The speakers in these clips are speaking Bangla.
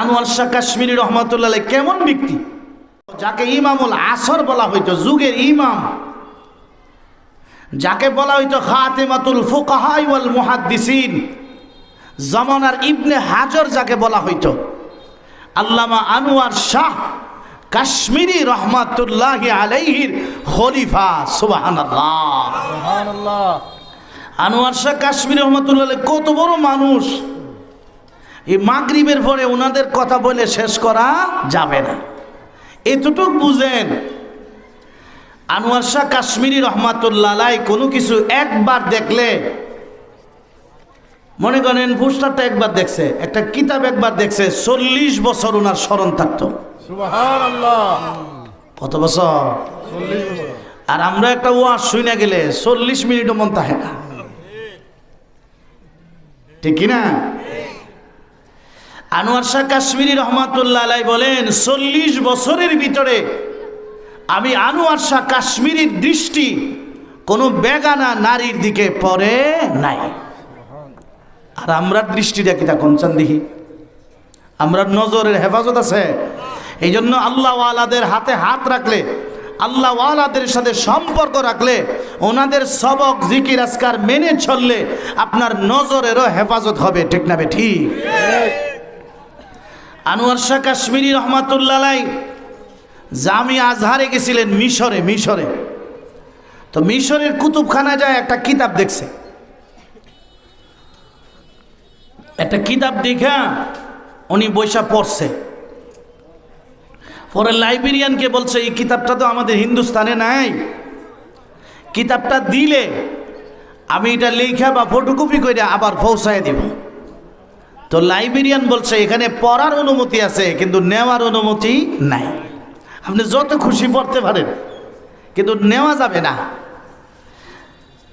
আনোয়ার শাহ কাশ্মীরি রহমতুল্লাহ কেমন ব্যক্তি? যাকে ইমামুল আসর বলা হইতো যুগের ইমাম। যাকে বলা হইতো খাতেমাতুল ফুকাহাই ওয়াল মুহাদ্দিসিন। জমানার ইবনে হাজর যাকে বলা হইতো। আল্লামা আনোয়ার শাহ কাশ্মীরি রহমাতুল্লাহ আলাইহির খলিফা সুবহানাল্লাহ। আনোয়ার শাহ কাশ্মীর রহমতুল্লাহ কত বড় মানুষ। এই মাগরিবের পরে ওনাদের কথা বলে শেষ করা যাবে না। এতটুক বুঝেন আনোয়ার শাহ কাশ্মীরি রহমাতুল্লাহ কোনো কিছু একবার দেখলে মনে করেন পোস্টারটা একবার দেখছে একটা কিতাব একবার দেখছে চল্লিশ বছর ওনার স্মরণ থাকতো। কত বছর? আর আমরা একটা ওয়াজ শুনে গেলে চল্লিশ মিনিটও মন থাকে না। ঠিক কিনা? আনোয়ার শাহ কাশ্মীরি রহমাতুল্লাহ আলাই বলেন, চল্লিশ বছরের ভিতরে আমি আনোয়ার শাহ কাশ্মীরির দৃষ্টি কোনো বেগানা নারীর দিকে পড়ে নাই। আর আমরা দৃষ্টিটা কি তা কনচান দেখি আমরা নজরের হেফাজত আছে। এই জন্য আল্লাহওয়ালাদের হাতে হাত রাখলে, আল্লাহওয়ালাদের সাথে সম্পর্ক রাখলে, ওনাদের সবক জিকির আজকার মেনে চললে আপনার নজরেরও হেফাজত হবে, ঠিক না বে ঠিক? আনোয়ার শাহ কাশ্মীরি রহমাতুল্লাহ জামি আজহারে গেছিলেন মিশরে মিশরে। তো মিশরের কুতুবখানা যায় একটা কিতাব দেখছে। একটা কিতাব দেখা উনি বৈশা পড়ছে। পরে লাইব্রেরিয়ানকে বলছে, এই কিতাবটা তো আমাদের হিন্দুস্তানে নাই। কিতাবটা দিলে আমি এটা লেখা বা ফটোকপি করে আবার পৌঁছায় দিব। তো লাইব্রেরিয়ান বলছে, এখানে পড়ার অনুমতি আছে, কিন্তু নেওয়ার অনুমতি নাই। আপনি যত খুশি পড়তে পারেন, কিন্তু নেওয়া যাবে না।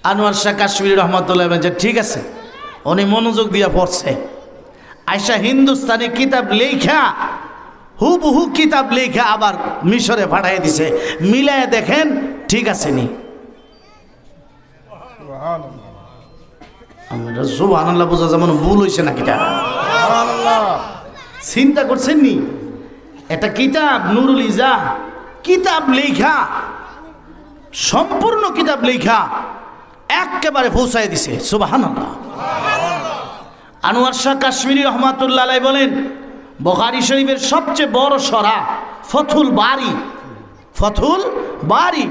আনোয়ার শাহ কাশ্মীর রহমতুল্লাহ যে, ঠিক আছে। উনি মনোযোগ দিয়া পড়ছে। আয়সা হিন্দুস্তানি কিতাব লেখা হুবহু কিতাব লেখা আবার মিশরে পাঠাই দিছে। মিলায় দেখেন, ঠিক আছে নি। সুবহান আল্লাহ বোঝা যেমন ভুল হয়েছে না কিতাব চিন্তা করছেন নি? একটা কিতাব নুরুল ইজা কিতাব লেখা সম্পূর্ণ কিতাব লেখা একেবারে পৌঁছায় দিছে। সুবাহান আল্লাহ আনোয়ার শাহ কাশ্মীরি রহমাতুল্লাহ বলেন বখারি শরীফের সবচেয়ে বড় সরা ফথুল বাড়ি ফথুল বাড়ি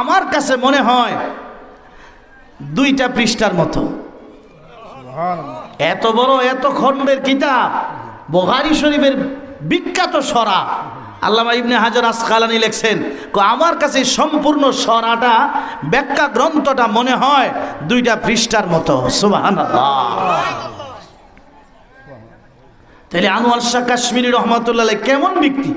আমার কাছে মনে হয় দুইটা পৃষ্ঠার মতো। এত বড় এত খণ্ডের কিতাব। বখারি শরীফের বিখ্যাত সরা। আল্লামা ইবনে হাজার আসকালানি লেখছেন আমার কাছে সম্পূর্ণ সরাটা ব্যাখ্যা গ্রন্থটা মনে হয় দুইটা পৃষ্ঠার মতো। সুবাহান তাহলে আনোয়ার শাহ কাশ্মীরি রহমতুল্লাহ কেমন ব্যক্তি?